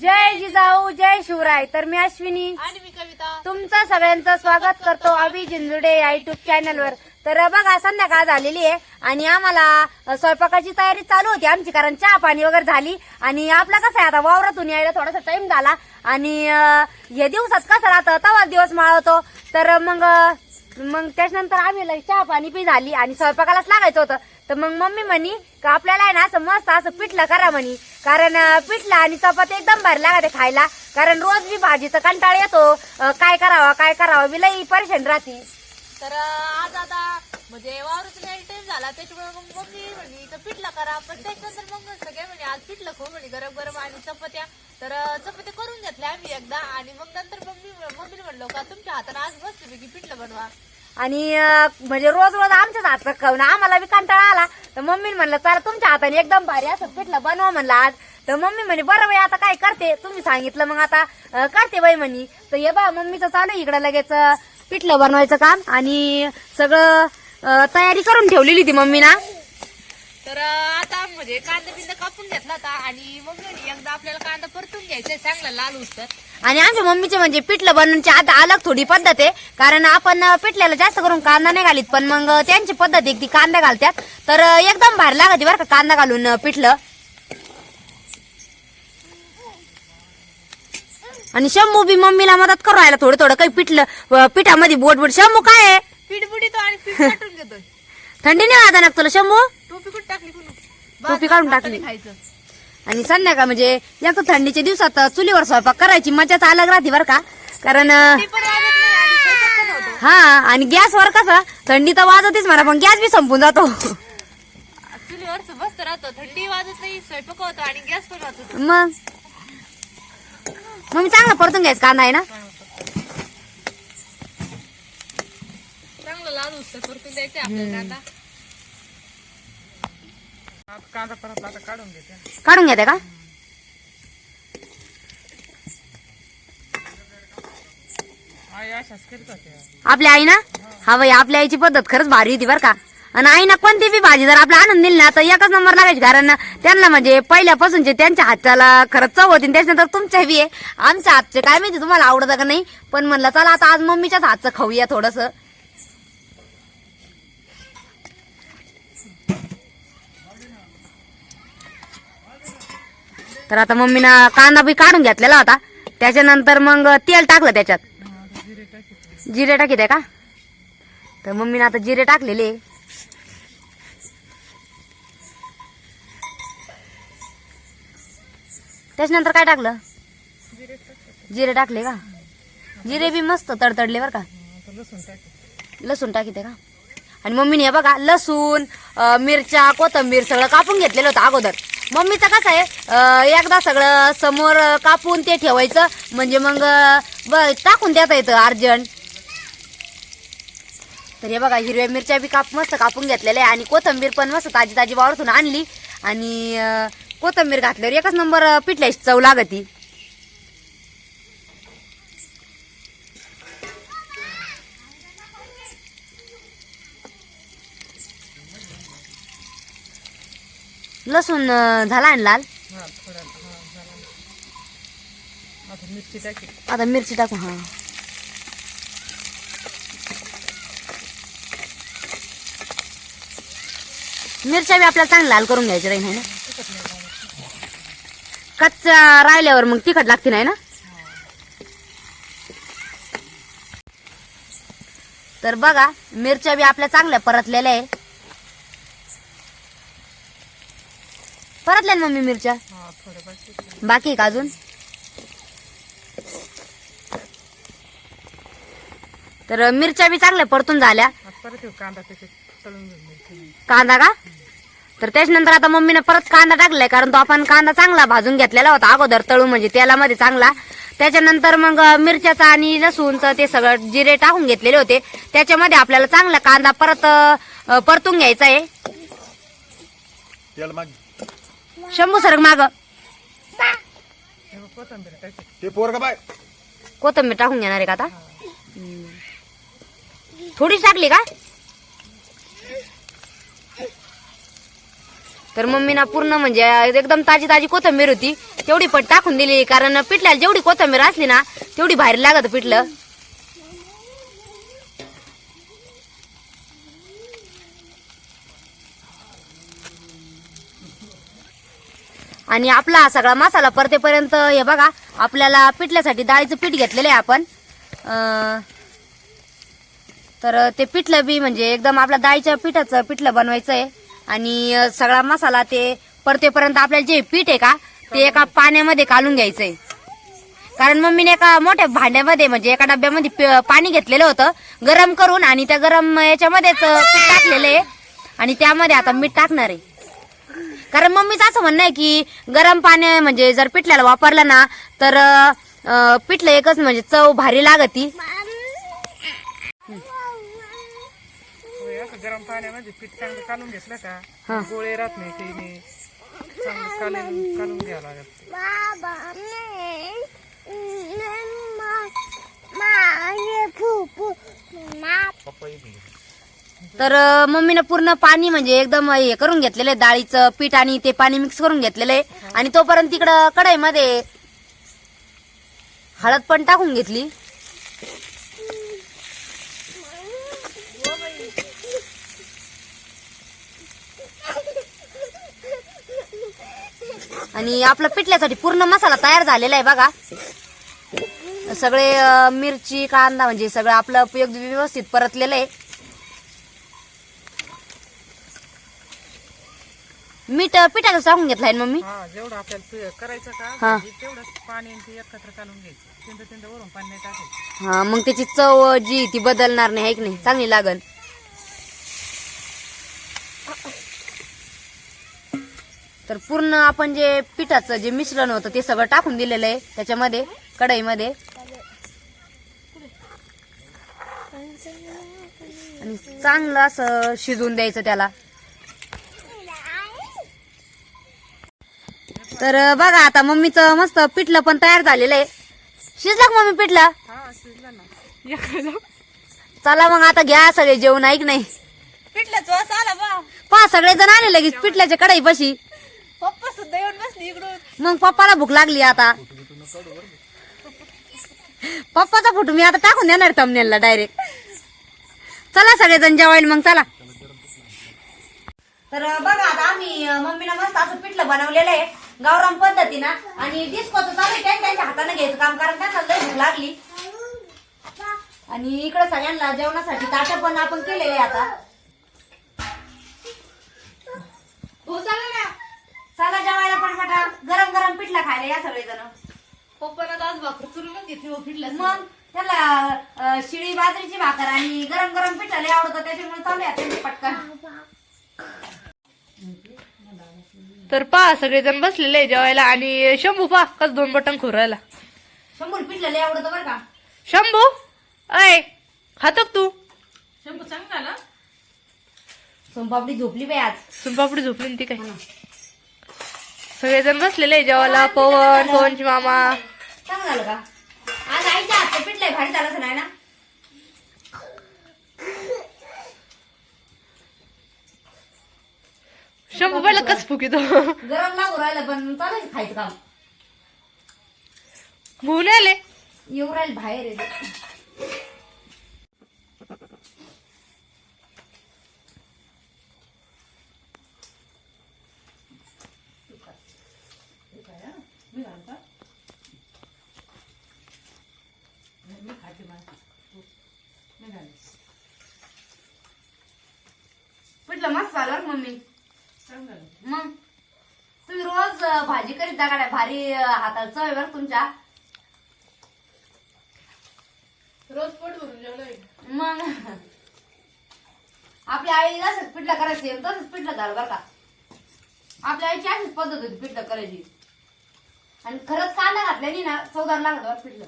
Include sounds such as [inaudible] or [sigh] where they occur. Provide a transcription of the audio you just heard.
जय जिजाऊ जय शिवराय. तर मी अश्विनी. आणि मी कविता. तुमचं सगळ्यांचं स्वागत करतो अभि जिंजुडे या युट्यूब चॅनलवर तर बघा संध्याकाळ झालेली आहे आणि आम्हाला स्वयंपाकाची तयारी चालू होती आमची कारण चहा पाणी वगैरे झाली. आणि आपला कसं आहे आता वावरातून यायला थोडासा टाइम झाला. आणि हे दिवसात कसं राहतं तवा दिवस माळवतो. तर मग मग त्याच्यानंतर आम्ही चहा पाणी पी झाली आणि स्वयंपाकालाच लागायचं होतं. तर मग मम्मी म्हणी का आपल्याला आहे ना असं मस्त असं पिठलं करा म्हणी. कारण पिठला आणि चपाती एकदम भारी लागते खायला. कारण रोज मी भाजीचा कंटाळ येतो. काय करावा काय करावं? मी लई परेशान राहते. तर आज आता म्हणजे वावरातून यायला टाइम झाला. त्याच्यामुळे मग मम्मी म्हणे तर पिठलं करा. पण त्याच्यानंतर मग सगळे म्हणे आज पिठलं खाऊ म्हणे गरम गरम आणि चपात्या. तर चपात्या करून घेतल्या आम्ही एकदा. आणि मग नंतर मम्मी मम्मीने म्हणलो का तुमच्या हातानं आज मस्तपैकी पिठलं बनवा. आणि म्हणजे रोज रोज आमच्याच हातचं खाऊन आम्हाला बी कंटाळा आला. तर मम्मी म्हणलं चला तुमच्या हाताने एकदम भारी असं पिठलं बनवा म्हणलं आज. तर मम्मी म्हणे बरं बाई आता काय करते? तुम्ही सांगितलं मग आता करते बाई म्हणे. तर हे बा मम्मीचं चालू इकडं लगेच पिठलं बनवायचं काम. आणि सगळं तयारी करून ठेवलेली ती मम्मी ना. तर आता म्हणजे कांदा बिंदा कापून घेतला होता आणि मग एकदा आपल्याला कांदा परतून घ्यायचा चांगला लाल उस्तर आणि आमच्या मम्मीचे म्हणजे पिठलं बनवण्याची आता अलग थोडी पद्धत आहे कारण आपण पिठल्याला जास्त करून कांदा नाही घालीत पण मग त्यांची पद्धत आहे की ती कांदा घालतात. तर एकदम भारी लागते बरं का कांदा घालून पिठलं. आणि शंभू बी मम्मीला मदत करू राहिला थोडं थोडं काही पिठलं पिठामध्ये बोट बोट शंभू काय आहे? पीठ बुडीतो आणि पीठ घेतोय. [laughs] थंडी नाही वाजा ना तुला शंभू टोपी कुठे टाकली कुणी टोपी काढून टाकली. आणि संध्याकाळ म्हणजे एक तर थंडीच्या दिवसात चुलीवर स्वयंपाक करायची मजाच अलग राहते बरं का? कारण नाही हा आणि गॅसवर कसं थंडी तर वाजतच म्हणा पण गॅस बी संपून जातो. चुलीवरच मस्त राहतो. थंडी वाजत नाही स्वयंपाक होतो आणि गॅस पण वाजतो मग? मग मी चांगला परतून घ्यायचं कांदा आहे ना? चांगलं लाल परतून द्यायचे आपल्याला कांदा कांदा आता काढून घेते. काढून घेते का? आई अशाच करीत होते आपल्या आई ना हा बाई आपल्या आईची पद्धत खरंच भारी होती बरं का. आणि आईना कोणती बी भाजी जर आपला आणून दिली ना तर एकच नंबर लागायची कारण त्यांना म्हणजे पहिल्यापासूनचे त्यांच्या हाताला खरंच चव होती आणि त्याच्यानंतर तुमच्या बी आहे. आमच्या हातचे काय माहिती तुम्हाला आवडतं का नाही? पण म्हणलं चला आता आज मम्मीच्याच हातचं खाऊया थोडस. तर आता मम्मीनं कांदा बी काढून घेतलेला होता. त्याच्यानंतर मग तेल टाकलं त्याच्यात. जिरे टाकीत आहे का? तर मम्मीने आता जिरे टाकलेले. त्याच्यानंतर काय टाकलं? जिरे टाकले का? जिरे बी मस्त तडतडले बरं का. लसूण टाक टाकीत का? आणि मम्मीने हे बघा लसूण मिरच्या कोथंबीर सगळं कापून घेतलेलं होतं अगोदर. मम्मीचं कसं आहे अं, एकदा सगळं समोर कापून ते ठेवायचं म्हणजे मग अं, ब- टाकून देता येतं अर्जंट. तर हे बघा हिरव्या मिरच्या बी काप मस्त कापून घेतलेल्या आहे आणि कोथंबीर पण मस्त ताजी ताजी वावरतून आणली. आणि अं, कोथंबीर घातल्यावर एकच नंबर अं, पिठल्याची चव लागती. लसूण झाला आणि लाल? हा थोडा हा झाला आता मिरची टाकी आता मिरची टाकू हा. मिरच्या बी आपल्याला चांगल्या लाल करून घ्यायच्या राहील ना? कच्चा राहिल्यावर मग तिखट लागते नाही ना? तर बघा मिरच्या बी आपल्या चांगल्या परतलेल्या आहे. परतल्या ना मम्मी मिरच्या? हा थोडं बाकी का अजून? तर मिरच्या बी चांगल्या परतून झाल्या. कांदा का? तर त्याच्यानंतर आता मम्मीने परत कांदा टाकलाय कारण तो आपण कांदा चांगला भाजून घेतलेला होता अगोदर तळून म्हणजे तेलामध्ये चांगला. त्याच्यानंतर मग मिरच्याचा आणि लसूणचं ते सगळं जिरे टाकून घेतलेले होते. त्याच्यामध्ये आपल्याला चांगला कांदा परत परतून घ्यायचा आहे. तेल माग. शंभू सरग माग. ते पोरग बाय. कोथंबीर टाकून घेणार आहे का आता. थोडीच टाकली का? तर मम्मीना पूर्ण म्हणजे एकदम ताजी ताजी कोथंबीर होती. तेवढी पण टाकून दिली कारण पिठल्याला जेवढी कोथंबीर असली ना तेवढी भारी लागत पिठलं. आणि आपला हा सगळा मसाला परतेपर्यंत हे बघा आपल्याला पिठल्यासाठी डाळीचं पीठ घेतलेलं आहे आपण. तर ते पिठलं बी म्हणजे एकदम आपल्या डाळीच्या पिठाचं पिठलं बनवायचं आहे आणि सगळा मसाला ते परतेपर्यंत आपल्याला जे पीठ आहे का ते एका पाण्यामध्ये काढून घ्यायचं आहे कारण मम्मीने एका मोठ्या भांड्यामध्ये म्हणजे एका डब्यामध्ये प- पाणी घेतलेलं होतं गरम करून आणि त्या गरम याच्यामध्येच पीठ टाकलेलं आहे. आणि त्यामध्ये आता मीठ टाकणार आहे. कारण मम्मीचं असं म्हणणं आहे की गरम पाणी म्हणजे जर पिठल्याला वापरलं ना तर अं, पिठलं एकच म्हणजे चव भारी लागती. असं गरम पाण्यामध्ये पीठ चांगलं कालून घेतलं हा. का गोळे राहत नाही काही नाही चांगलं कालून कालून घ्यावं लागत तर मम्मीनं पूर्ण पाणी म्हणजे एकदम हे करून घेतलेलं आहे डाळीचं पीठ आणि ते पाणी मिक्स करून घेतलेलं आहे. आणि तोपर्यंत तिकडं कढईमध्ये हळद पण टाकून घेतली. आणि आपलं पिठल्यासाठी पूर्ण मसाला तयार झालेला आहे बघा. सगळे मिरची कांदा म्हणजे सगळं आपलं उपयोग व्यवस्थित परतलेलं आहे. मीठ पिठाचं टाकून घेतलाय ना मम्मी? हा जेवढं आपल्याला करायचं का हा. तेवढंच पाणी आणि ते एकत्र कालून घ्यायचं. वरून पाणी नाही टाकायचं. हा मग त्याची चव जी ती बदलणार नाही आहे की नाही? चांगली लागल. तर पूर्ण आपण जे पिठाचं जे मिश्रण होतं ते सगळं टाकून दिलेलं आहे त्याच्यामध्ये कढईमध्ये. आणि चांगलं असं शिजवून द्यायचं त्याला. तर बघा आता मम्मीचं मस्त पिठलं पण तयार झालेलं आहे. शिजलं का मम्मी पिठलं? हा चला मग आता घ्या सगळे जेवण ऐक नाही. पिठल्याच वास आला बा. पहा सगळे जण आले लगेच पिठल्याच्या कढई पशी पप्पा सुद्धा येऊन बसली इकडून. मग पप्पाला भूक लागली आता. पप्पाचा फोटो मी आता टाकून देणार तमनेलला डायरेक्ट चला सगळेजण जेवायला मग चला. तर बघा आता आम्ही अं, मम्मीनं मस्त असं पिठलं बनवलेलं आहे. गावराम पद्धतीनं आणि डिस्कोचं चालू आहे त्यांच्या त्यांच्या हाताने घ्यायचं काम. कारण त्यांना लय भूक लागली. आणि इकडे सगळ्यांना जेवणासाठी ताटं पण आपण केलेले आता. हो चालेल ना. चला जेवायला पटपटा. गरम गरम पिठला खायला या सगळेजण. पप्पानं आज भाकर चुरूनच घेतली हो पिठल्याच मग त्याला शिळी बाजरीची भाकर आणि गरम गरम पिठा लय आवडतं त्याच्यामुळे चालू आहे त्यांचं पटकन. तर पहा सगळेजण बसलेले जेवायला आणि शंभू पहा कस दोन बटन खुरायला शंभर पिठलं लय आवडतं बरं का? शंभू अय खातो का तू? शंभू चांगला ना सोनपापडी झोपली बाई आज. सुनपापडी झोपली ना ती काय? सगळेजण बसलेले आहे जेवायला पवन पवनची मामा. चांगलं झालं का? आज आईच्या हातचं पिठलंय भारी झालं नाही ना? शंभू पहिला कस फुकितो गरम लागू राहिलं पण चालायचं खायचं काम. भून आले? येऊ राहील बाहेर आहे ते. पिठलं मस्त बरं मम्मी चांगलं मग तुम्ही रोज अं, जा गाड्या भारी हाताला चव आहे बरं तुमच्या. रोज पोट भरून जेवलं मग. आपल्या आई असंच पिठलं करायचं तसंच पिठलं झालं बरं का. आपल्या आईची अशीच पद्धत होती पिठलं करायची. आणि खरंच कांदा घातल्याने ना चौदार लागत बरं पिठलं.